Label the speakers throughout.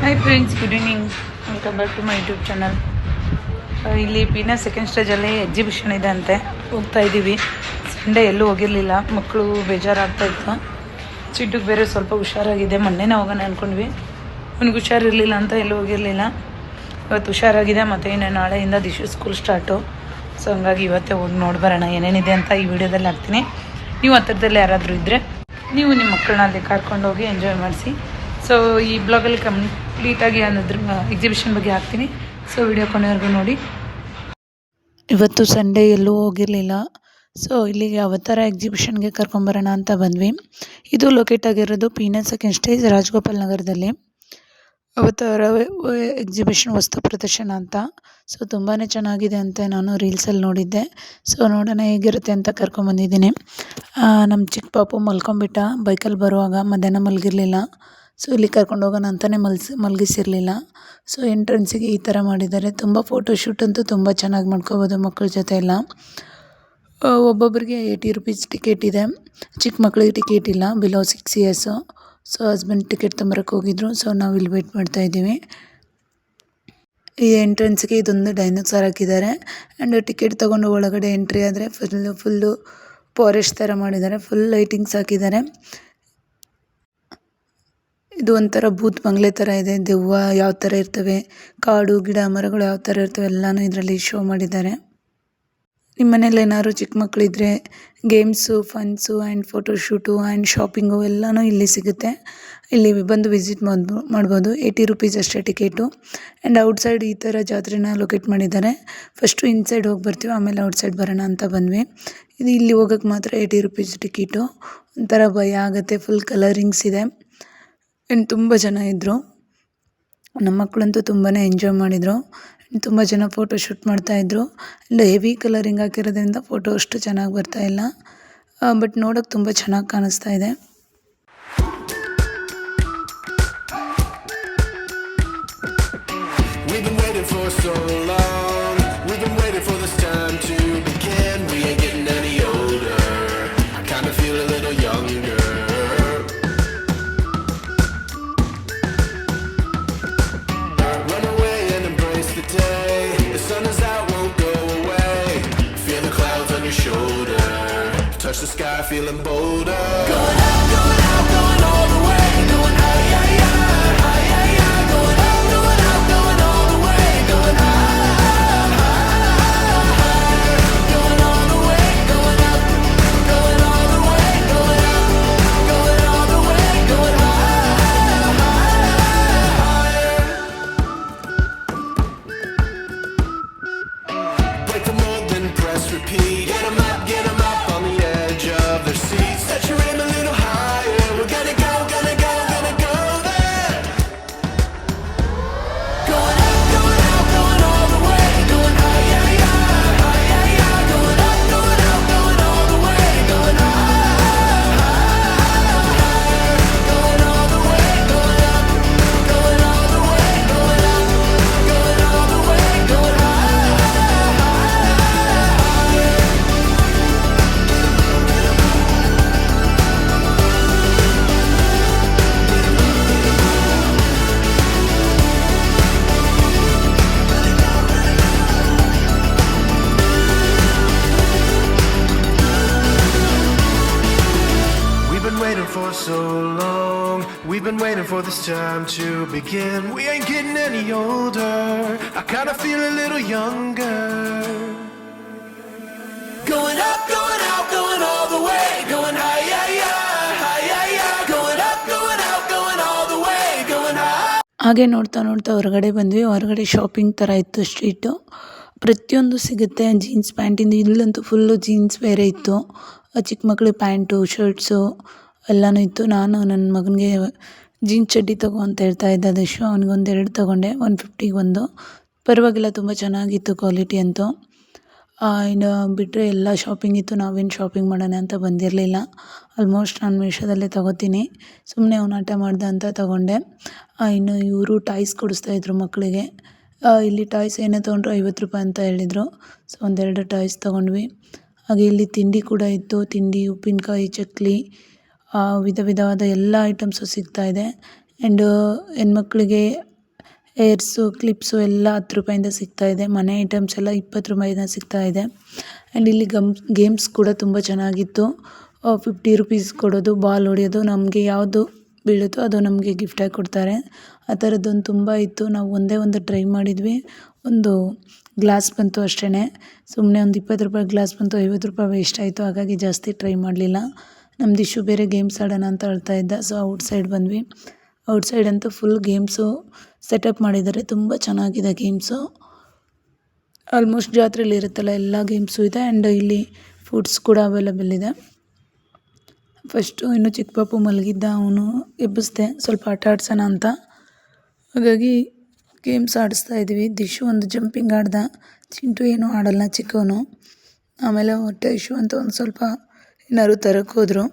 Speaker 1: Hi friends good evening welcome back to my YouTube channel ಇಲ್ಲಿ ಪೀನಾ second ಸ್ಟೇಜಲ್ಲಿ exhibition ಇದೆ ಅಂತೆ. ಹೋಗ್ತಾ ಇದ್ದೀವಿ. ಸಂಡೇ ಎಲ್ಲೂ ಹೋಗಿರಲಿಲ್ಲ. ಮಕ್ಕಳು ಬೇಜಾರಾಗ್ತಾ ಇತ್ತು. ಚಿಟ್ಟಕ್ಕೆ ಬೇರೆ ಸ್ವಲ್ಪ ಹುಷಾರಾಗಿದೆ. ಮೊನ್ನೆನೇ ಹೋಗೋಣ ಅಂದ್ಕೊಂಡ್ವಿ ಅವ್ನಿಗೆ ಹುಷಾರಿರಲಿಲ್ಲ ಅಂತ ಎಲ್ಲೂ ಹೋಗಿರಲಿಲ್ಲ. ಇವತ್ತು ಹುಷಾರಾಗಿದೆ. ಮತ್ತು ಇನ್ನು ನಾಳೆಯಿಂದ ದಿಶು ಸ್ಕೂಲ್ ಸ್ಟಾರ್ಟು ಸೊ ಹಂಗಾಗಿ ಇವತ್ತೇ ಹೋಗಿ ನೋಡಿ ಬರೋಣ. ಏನೇನಿದೆ ಅಂತ ಈ ವಿಡಿಯೋದಲ್ಲಿ ಹಾಕ್ತೀನಿ. ನೀವು ಹತ್ತಿರದಲ್ಲಿ ಯಾರಾದರೂ ಇದ್ದರೆ ನೀವು ನಿಮ್ಮ ಮಕ್ಕಳನ್ನ ಅಲ್ಲಿ ಕರ್ಕೊಂಡು ಹೋಗಿ ಎಂಜಾಯ್ ಮಾಡಿಸಿ. ಸೊ ಈ ಬ್ಲಾಗಲ್ಲಿ ಕಂಪ್ಲೀಟಾಗಿ ಅನ್ನೋದ್ರ ಎಕ್ಸಿಬಿಷನ್ ಬಗ್ಗೆ ಹಾಕ್ತೀನಿ. ಸೊ ವಿಡಿಯೋ ಕೊನೆವರೆಗೂ ನೋಡಿ. ಇವತ್ತು ಸಂಡೇ ಎಲ್ಲೂ ಹೋಗಿರಲಿಲ್ಲ. ಸೊ ಇಲ್ಲಿಗೆ ಅವತಾರ ಎಕ್ಸಿಬಿಷನ್ಗೆ ಕರ್ಕೊಂಬರೋಣ ಅಂತ ಬಂದ್ವಿ. ಇದು ಲೊಕೇಟ್ ಆಗಿರೋದು ಪೀನಸ್ ಸೆಕೆಂಡ್ ಸ್ಟೇಜ್ ರಾಜಗೋಪಾಲ್ ನಗರದಲ್ಲಿ. ಅವತಾರ ಎಕ್ಸಿಬಿಷನ್ ವಸ್ತು ಪ್ರದರ್ಶನ ಅಂತ. ಸೊ ತುಂಬಾ ಚೆನ್ನಾಗಿದೆ ಅಂತ ನಾನು ರೀಲ್ಸಲ್ಲಿ ನೋಡಿದ್ದೆ. ಸೊ ನೋಡೋಣ ಹೇಗಿರುತ್ತೆ ಅಂತ ಕರ್ಕೊಂಬಂದಿದ್ದೀನಿ. ನಮ್ಮ ಚಿಕ್ಕ ಪಾಪು ಮಲ್ಕೊಂಬಿಟ್ಟ ಬೈಕಲ್ಲಿ ಬರುವಾಗ ಮಧ್ಯಾಹ್ನ ಮಲಗಿರಲಿಲ್ಲ. ಸೊ ಇಲ್ಲಿ ಕರ್ಕೊಂಡು ಹೋಗೋಣ ಅಂತಲೇ ಮಲ್ಸಿ, ಮಲಗಿಸಿರಲಿಲ್ಲ. ಸೊ ಎಂಟ್ರೆನ್ಸಿಗೆ ಈ ಥರ ಮಾಡಿದ್ದಾರೆ. ತುಂಬ ಫೋಟೋಶೂಟ್ ಅಂತೂ ತುಂಬ ಚೆನ್ನಾಗಿ ಮಾಡ್ಕೋಬೋದು ಮಕ್ಕಳ ಜೊತೆ ಎಲ್ಲ. ಒಬ್ಬೊಬ್ಬರಿಗೆ ಏಯ್ಟಿ ರುಪೀಸ್ ಟಿಕೆಟ್ ಇದೆ. ಚಿಕ್ಕ ಮಕ್ಕಳಿಗೆ ಟಿಕೆಟ್ ಇಲ್ಲ below six years so husband ticket ತೊಂಬರಕ್ಕೆ ಹೋಗಿದ್ರು. ಸೊ ನಾವು ಇಲ್ಲಿ ವೇಟ್ ಮಾಡ್ತಾ ಇದ್ದೀವಿ. ಈ ಎಂಟ್ರೆನ್ಸ್ಗೆ ಇದೊಂದು ಡೈನೋಸಾರ್ ಹಾಕಿದ್ದಾರೆ. ಆ್ಯಂಡ್ ಟಿಕೆಟ್ ತೊಗೊಂಡು ಒಳಗಡೆ ಎಂಟ್ರಿ ಆದರೆ ಫುಲ್ಲು ಫುಲ್ಲು ಫಾರೆಸ್ಟ್ ಥರ ಮಾಡಿದ್ದಾರೆ. ಫುಲ್ ಲೈಟಿಂಗ್ಸ್ ಹಾಕಿದ್ದಾರೆ. ಇದು ಒಂಥರ ಭೂತ್ ಬಂಗ್ಲೆ ಥರ ಇದೆ. ದೆವ್ವ ಯಾವ ಥರ ಇರ್ತವೆ, ಕಾಡು, ಗಿಡ, ಮರಗಳು ಯಾವ ಥರ ಇರ್ತವೆ ಎಲ್ಲನೂ ಇದರಲ್ಲಿ ಶೋ ಮಾಡಿದ್ದಾರೆ. ನಿಮ್ಮ ಮನೇಲಿ ಏನಾದ್ರು ಚಿಕ್ಕ ಮಕ್ಕಳಿದ್ರೆ games funs and photoshoot and shopping ಎಲ್ಲನೂ ಇಲ್ಲಿ ಸಿಗುತ್ತೆ. ಇಲ್ಲಿ ಬಂದು ವಿಸಿಟ್ ಮಾಡ್ಬೋ ಮಾಡ್ಬೋದು. ಏಯ್ಟಿ ರುಪೀಸ್ ಅಷ್ಟೇ ಟಿಕೆಟು. ಆ್ಯಂಡ್ ಔಟ್ಸೈಡ್ ಈ ಥರ ಜಾತ್ರೆನ ಲೊಕೇಟ್ ಮಾಡಿದ್ದಾರೆ. ಫಸ್ಟು ಇನ್ಸೈಡ್ ಹೋಗಿ ಬರ್ತೀವಿ, ಆಮೇಲೆ ಔಟ್ಸೈಡ್ ಬರೋಣ ಅಂತ ಬಂದ್ವಿ. ಇದು ಇಲ್ಲಿ ಹೋಗೋಕ್ಕೆ ಮಾತ್ರ ಏಯ್ಟಿ ರುಪೀಸ್ ಟಿಕೆಟು. ಒಂಥರ ಭಯ ಆಗುತ್ತೆ ಫುಲ್ ಕಲರಿಂಗ್ಸ್ ಇದೆ. ಆ್ಯಂಡ್ ತುಂಬ ಜನ ಇದ್ದರು ನಮ್ಮ ಮಕ್ಕಳಂತೂ ತುಂಬಾ ಎಂಜಾಯ್ ಮಾಡಿದರು. ತುಂಬ ಜನ ಫೋಟೋ ಶೂಟ್ ಮಾಡ್ತಾಯಿದ್ರು ಆ್ಯಂಡ್ ಹೆವಿ ಕಲರಿಂಗ್ ಹಾಕಿರೋದ್ರಿಂದ ಫೋಟೋ ಅಷ್ಟು ಚೆನ್ನಾಗಿ ಬರ್ತಾ ಇಲ್ಲ. ಬಟ್ ನೋಡೋಕೆ ತುಂಬ ಚೆನ್ನಾಗಿ ಕಾಣಿಸ್ತಾ ಇದೆ.
Speaker 2: So Touch the sky, feeling bolder. Going out, going out, going all the way. Going. Going going going up, going all the way. Going high, high. Going for this time to begin. We ain't getting any older. I kinda feel a little younger. Going up, going out, going all the way. Going high, yeah, yeah, high, yeah, yeah. Going up, going out, going all the way. Going high.
Speaker 1: ಹಾಗೆ ನೋಡ್ತಾ ನೋಡ್ತಾ ಹೊರಗಡೆ ಬಂದ್ವಿ ಹೊರಗಡೆ shopping ಥರ ಇತ್ತು street ಪ್ರತಿಯೊಂದು ಸಿಗುತ್ತೆ ಜೀನ್ಸ್ ಪ್ಯಾಂಟಿಂದ ಇಲ್ಲಂತೂ ಫುಲ್ಲು ಜೀನ್ಸ್ ಬೇರೆ ಇತ್ತು ಚಿಕ್ಕ ಮಕ್ಳಿಗೆ ಪ್ಯಾಂಟು ಶರ್ಟ್ಸು ಎಲ್ಲನೂ ಇತ್ತು ನಾನು ನನ್ನ ಮಗನಿಗೆ ಜೀನ್ಸ್ ಚಡ್ಡಿ ತಗೋ ಅಂತ ಹೇಳ್ತಾ ಇದ್ದ ದಶು ಅವನಿಗೊಂದು ಎರಡು ತೊಗೊಂಡೆ. ಒನ್ ಫಿಫ್ಟಿಗೆ ಒಂದು. ಪರವಾಗಿಲ್ಲ, ತುಂಬ ಚೆನ್ನಾಗಿತ್ತು ಕ್ವಾಲಿಟಿ ಅಂತೂ. ಇನ್ನು ಬಿಟ್ಟರೆ ಎಲ್ಲ ಶಾಪಿಂಗ್ ಇತ್ತು. ನಾವೇನು ಶಾಪಿಂಗ್ ಮಾಡೋಣ ಅಂತ ಬಂದಿರಲಿಲ್ಲ. ಆಲ್ಮೋಸ್ಟ್ ನಾನು ಮೀಶೋದಲ್ಲೇ ತೊಗೋತೀನಿ. ಸುಮ್ಮನೆ ಅವ್ನು ಆಟ ಮಾಡ್ದೆ ಅಂತ ತೊಗೊಂಡೆ. ಇನ್ನು ಇವರು ಟಾಯ್ಸ್ ಕೊಡಿಸ್ತಾಯಿದ್ರು ಮಕ್ಕಳಿಗೆ ಇಲ್ಲಿ ಟಾಯ್ಸ್ ಏನೇ ತೊಗೊಂಡ್ರು ಐವತ್ತು ರೂಪಾಯಿ ಅಂತ ಹೇಳಿದರು. ಸೊ ಒಂದೆರಡು ಟಾಯ್ಸ್ ತೊಗೊಂಡ್ವಿ. ಹಾಗೆ ಇಲ್ಲಿ ತಿಂಡಿ ಕೂಡ ಇತ್ತು. ತಿಂಡಿ, ಉಪ್ಪಿನಕಾಯಿ, ಚಕ್ಲಿ ವಿಧ ವಿಧವಾದ ಎಲ್ಲ ಐಟಮ್ಸು ಸಿಗ್ತಾಯಿದೆ ಆ್ಯಂಡು ಹೆಣ್ಮಕ್ಳಿಗೆ ಏರ್ಸು ಕ್ಲಿಪ್ಸು ಎಲ್ಲ ಹತ್ತು ರೂಪಾಯಿಂದ ಸಿಗ್ತಾ ಇದೆ. ಮನೆ ಐಟಮ್ಸ್ ಎಲ್ಲ ಇಪ್ಪತ್ತು ರೂಪಾಯಿಂದ ಸಿಗ್ತಾ ಇದೆ. ಆ್ಯಂಡ್ ಇಲ್ಲಿ ಗಮ್ ಗೇಮ್ಸ್ ಕೂಡ ತುಂಬ ಚೆನ್ನಾಗಿತ್ತು. ಫಿಫ್ಟಿ ರುಪೀಸ್ ಕೊಡೋದು ಬಾಲ್ ಹೊಡೆಯೋದು, ನಮಗೆ ಯಾವುದು ಬೀಳುತ್ತೋ ಅದು ನಮಗೆ ಗಿಫ್ಟಾಗಿ ಕೊಡ್ತಾರೆ. ಆ ಥರದ್ದೊಂದು ತುಂಬ ಇತ್ತು. ನಾವು ಒಂದೇ ಒಂದು ಟ್ರೈ ಮಾಡಿದ್ವಿ. ಒಂದು ಗ್ಲಾಸ್ ಬಂತು ಅಷ್ಟೇ ಸುಮ್ಮನೆ ಒಂದು ಇಪ್ಪತ್ತು ರೂಪಾಯಿ ಗ್ಲಾಸ್ ಬಂತು, ಐವತ್ತು ರೂಪಾಯಿ ವೇಸ್ಟ್ ಆಯಿತು. ಹಾಗಾಗಿ ಜಾಸ್ತಿ ಟ್ರೈ ಮಾಡಲಿಲ್ಲ. ನಮ್ಮ ಇಶ್ಯೂ ಬೇರೆ ಗೇಮ್ಸ್ ಆಡೋಣ ಅಂತ ಹೇಳ್ತಾ ಇದ್ದ. ಸೊ ಔಟ್ ಸೈಡ್ ಬಂದ್ವಿ. ಔಟ್ ಸೈಡ್ ಅಂತೂ ಫುಲ್ ಗೇಮ್ಸು ಸೆಟಪ್ ಮಾಡಿದ್ದಾರೆ. ತುಂಬ ಚೆನ್ನಾಗಿದೆ ಗೇಮ್ಸು ಆಲ್ಮೋಸ್ಟ್ ಜಾತ್ರೆಯಲ್ಲಿ ಇರುತ್ತಲ್ಲ, ಎಲ್ಲ ಗೇಮ್ಸು ಇದೆ. ಆ್ಯಂಡ್ ಇಲ್ಲಿ ಫುಡ್ಸ್ ಕೂಡ ಅವೈಲಬಲ್ ಇದೆ. ಫಸ್ಟು ಇನ್ನು ಚಿಕ್ಕ ಪಾಪು ಮಲಗಿದ್ದ, ಅವನು ಎಬ್ಬಿಸ್ದೆ. ಸ್ವಲ್ಪ ಆಟ ಆಡ್ಸೋಣ ಅಂತ. ಹಾಗಾಗಿ ಗೇಮ್ಸ್ ಆಡಿಸ್ತಾ ಇದ್ವಿ. ದಿಶು ಒಂದು ಜಂಪಿಂಗ್ ಆಡ್ದ. ಚಿಂಟು ಏನೂ ಆಡಲ್ಲ ಚಿಕ್ಕವನು. ಆಮೇಲೆ ಹೊಟ್ಟೆ ಇಶು ಅಂತ ಒಂದು ಸ್ವಲ್ಪ ಏನಾದ್ರು ತರಕ್ಕೆ ಹೋದರು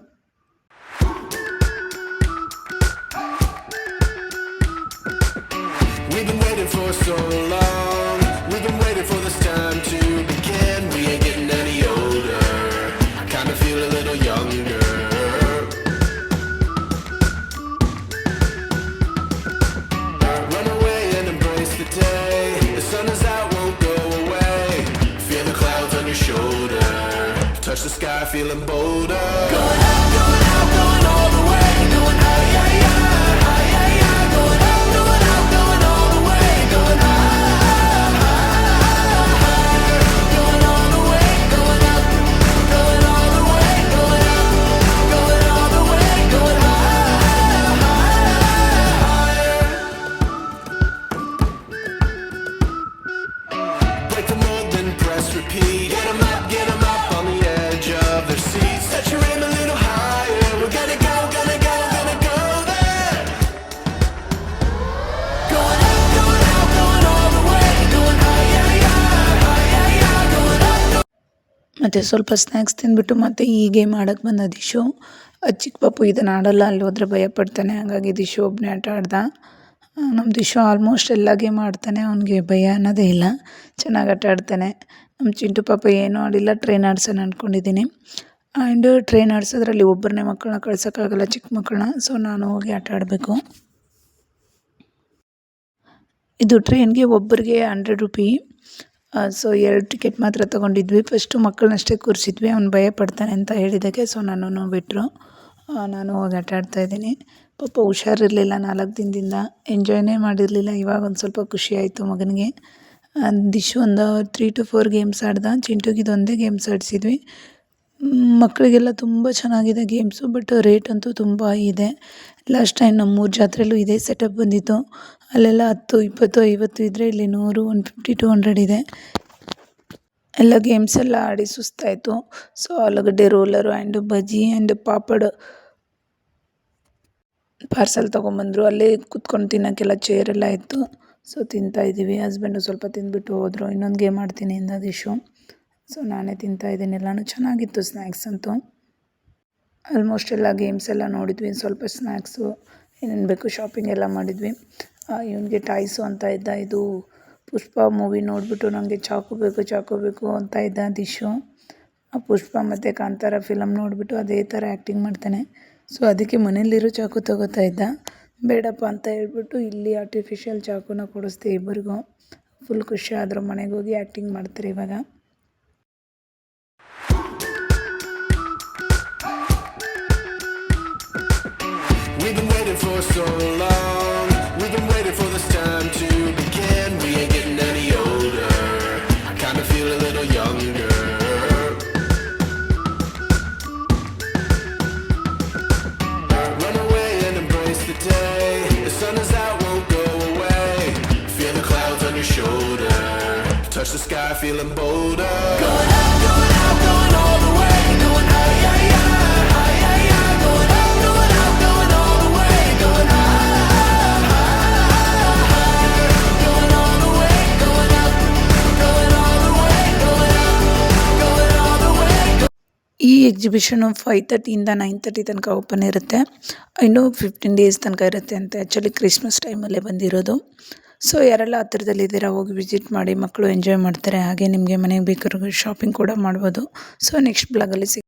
Speaker 2: We've been waiting for so long. repeat. Get them up, get them up on the edge of their seats. Set your aim a little higher. We're gonna go, gonna go, gonna go there. Going up, going out, going all the way, going high, yeah, high, yeah, going up.
Speaker 1: ಮತ್ತು ಸ್ವಲ್ಪ snacks ತಿಂದ್ಬಿಟ್ಟು ಮತ್ತೆ ಈ game ಆಡೋಕ್ಕೆ ಬಂದ ದಿಶು ಚಿಕ್ಕ ಪಾಪು ಇದನ್ನು ಆಡಲ್ಲ ಅಲ್ಲಿ ಹೋದ್ರೆ ಭಯ ಪಡ್ತಾನೆ ಹಾಗಾಗಿ ದಿಶು ಒಬ್ಬನೇ ಆಟ ಆಡ್ದ ನಮ್ಮ ದಿಶು ಆಲ್ಮೋಸ್ಟ್ ಎಲ್ಲ ಗೇಮ್ ಆಡ್ತಾನೆ ಅವನಿಗೆ ಭಯ ಅನ್ನೋದೇ ಇಲ್ಲ ಚೆನ್ನಾಗಿ ಆಟ ಆಡ್ತಾನೆ ನಮ್ಮ ಚಿಂಟು ಪಾಪ ಏನೂ ಆಡಿಲ್ಲ ಟ್ರೈನ್ ಆಡ್ಸೋಣ ಅಂದ್ಕೊಂಡಿದ್ದೀನಿ ಆ್ಯಂಡ್ ಟ್ರೈನ್ ಆಡ್ಸೋದ್ರಲ್ಲಿ ಒಬ್ಬರನ್ನೇ ಮಕ್ಕಳನ್ನ ಕಳ್ಸೋಕ್ಕಾಗಲ್ಲ, ಚಿಕ್ಕ ಮಕ್ಕಳನ್ನ. ಸೊ ನಾನು ಹೋಗಿ ಆಟ ಆಡಬೇಕು. ಇದು ಟ್ರೈನ್ಗೆ ಒಬ್ಬರಿಗೆ ಹಂಡ್ರೆಡ್ ರುಪಿ ಸೊ ಎರಡು ಟಿಕೆಟ್ ಮಾತ್ರ ತೊಗೊಂಡಿದ್ವಿ. ಫಸ್ಟು ಮಕ್ಕಳನ್ನಷ್ಟೇ ಕೂರಿಸಿದ್ವಿ. ಅವ್ನು ಭಯ ಪಡ್ತಾನೆ ಅಂತ ಹೇಳಿದ್ದಕ್ಕೆ ಸೊ ನಾನು ಬಿಟ್ಟರು ನಾನು ಹೋಗಿ ಆಟ ಆಡ್ತಾಯಿದ್ದೀನಿ ಪಾಪ ಹುಷಾರಿರಲಿಲ್ಲ ನಾಲ್ಕು ದಿನದಿಂದ. ಎಂಜಾಯ್ನೇ ಮಾಡಿರಲಿಲ್ಲ. ಇವಾಗ ಒಂದು ಸ್ವಲ್ಪ ಖುಷಿ ಆಯಿತು ಮಗನಿಗೆ. ದಿಶು ಒಂದು ತ್ರೀ ಟು ಫೋರ್ ಗೇಮ್ಸ್ ಆಡ್ದ. ಚಿಂಟುಗೆ ಇದೊಂದೇ ಗೇಮ್ಸ್ ಆಡಿಸಿದ್ವಿ. ಮಕ್ಕಳಿಗೆಲ್ಲ ತುಂಬ ಚೆನ್ನಾಗಿದೆ ಗೇಮ್ಸು ಬಟ್ ರೇಟ್ ಅಂತೂ ತುಂಬ ಇದೆ. ಲಾಸ್ಟ್ ಟೈಮ್ ನಮ್ಮೂರ ಜಾತ್ರೆಯಲ್ಲೂ ಇದೇ ಸೆಟಪ್ ಬಂದಿತ್ತು. ಅಲ್ಲೆಲ್ಲ ಹತ್ತು, ಇಪ್ಪತ್ತು, ಐವತ್ತು ಇದ್ದರೆ ಇಲ್ಲಿ ನೂರು ಒನ್ ಫಿಫ್ಟಿ ಟು ಹಂಡ್ರೆಡ್ ಇದೆ. ಎಲ್ಲ ಗೇಮ್ಸ್ ಎಲ್ಲ ಆಡಿ ಸುಸ್ತಾಯಿತು. ಸೊ ಆಲೂಗಡ್ಡೆ roller and bajji and papad parcel ತೊಗೊಂಬಂದರು. ಅಲ್ಲೇ ಕುತ್ಕೊಂಡು ತಿನ್ನೋಕ್ಕೆಲ್ಲ ಚೇರೆಲ್ಲ ಇತ್ತು. ಸೊ ತಿಂತಾಯಿದ್ದೀವಿ ಹಸ್ಬೆಂಡು ಸ್ವಲ್ಪ ತಿಂದ್ಬಿಟ್ಟು ಹೋದರು. ಇನ್ನೊಂದು ಗೇಮ್ ಆಡ್ತೀನಿ ಇಂದ ದಿಶು ಸೊ ನಾನೇ ತಿಂತಾಯಿದ್ದೀನಿ ಎಲ್ಲನೂ ಚೆನ್ನಾಗಿತ್ತು ಸ್ನ್ಯಾಕ್ಸ್ ಅಂತೂ. ಆಲ್ಮೋಸ್ಟ್ ಎಲ್ಲ ಗೇಮ್ಸ್ ಎಲ್ಲ ನೋಡಿದ್ವಿ. ಸ್ವಲ್ಪ ಸ್ನ್ಯಾಕ್ಸು ಏನೇನು ಬೇಕು ಶಾಪಿಂಗ್ ಎಲ್ಲ ಮಾಡಿದ್ವಿ. ಇವನಿಗೆ ಟಾಯ್ಸು ಅಂತ ಇದ್ದ. ಇದು ಪುಷ್ಪ ಮೂವಿ ನೋಡಿಬಿಟ್ಟು ನನಗೆ ಚಾಕು ಬೇಕು ಚಾಕು ಬೇಕು ಅಂತ ಇದ್ದ ದಿಶು ಆ, ಪುಷ್ಪ ಮತ್ತು ಕಾಂತಾರ ಫಿಲಮ್ ನೋಡಿಬಿಟ್ಟು ಅದೇ ಥರ ಆ್ಯಕ್ಟಿಂಗ್ ಮಾಡ್ತಾನೆ. ಸೊ ಅದಕ್ಕೆ ಮನೇಲಿರೋ ಚಾಕು ತಗೋತಾ ಇದ್ದ. ಬೇಡಪ್ಪ ಅಂತ ಹೇಳ್ಬಿಟ್ಟು ಇಲ್ಲಿ ಆರ್ಟಿಫಿಷಿಯಲ್ ಚಾಕುನ ಕೊಡಿಸ್ದೆ ಇಬ್ಬರಿಗೂ. ಫುಲ್ ಖುಷಿ ಆದರು ಮನೆಗೆ ಹೋಗಿ ಆ್ಯಕ್ಟಿಂಗ್ ಮಾಡ್ತಾರೆ ಇವಾಗ.
Speaker 2: shoulder. Touch the sky, feeling bolder. Going out, going out, going all the way. Going higher, yeah, higher, yeah. Going out, going out, going all the way. Going higher, going all the way. Going up, going all the way. Going up, going all the way.
Speaker 1: ಈ exhibition five ತರ್ಟಿಯಿಂದ nine thirty ತನಕ open ಇರುತ್ತೆ ಇನ್ನೂ fifteen days ತನಕ ಇರುತ್ತೆ ಅಂತ actually Christmas ಟೈಮಲ್ಲೇ ಬಂದಿರೋದು ಸೊ ಯಾರೆಲ್ಲ ಹತ್ತಿರದಲ್ಲಿದ್ದೀರಾ ಹೋಗಿ ವಿಸಿಟ್ ಮಾಡಿ ಮಕ್ಕಳು ಎಂಜಾಯ್ ಮಾಡ್ತಾರೆ, ಹಾಗೆ ನಿಮಗೆ ಮನೆಗೆ ಬೇಕಾದ್ರೂ ಶಾಪಿಂಗ್ ಕೂಡ ಮಾಡ್ಬೋದು. ಸೊ ನೆಕ್ಸ್ಟ್ ಬ್ಲಾಗಲ್ಲಿ ಸಿಗ್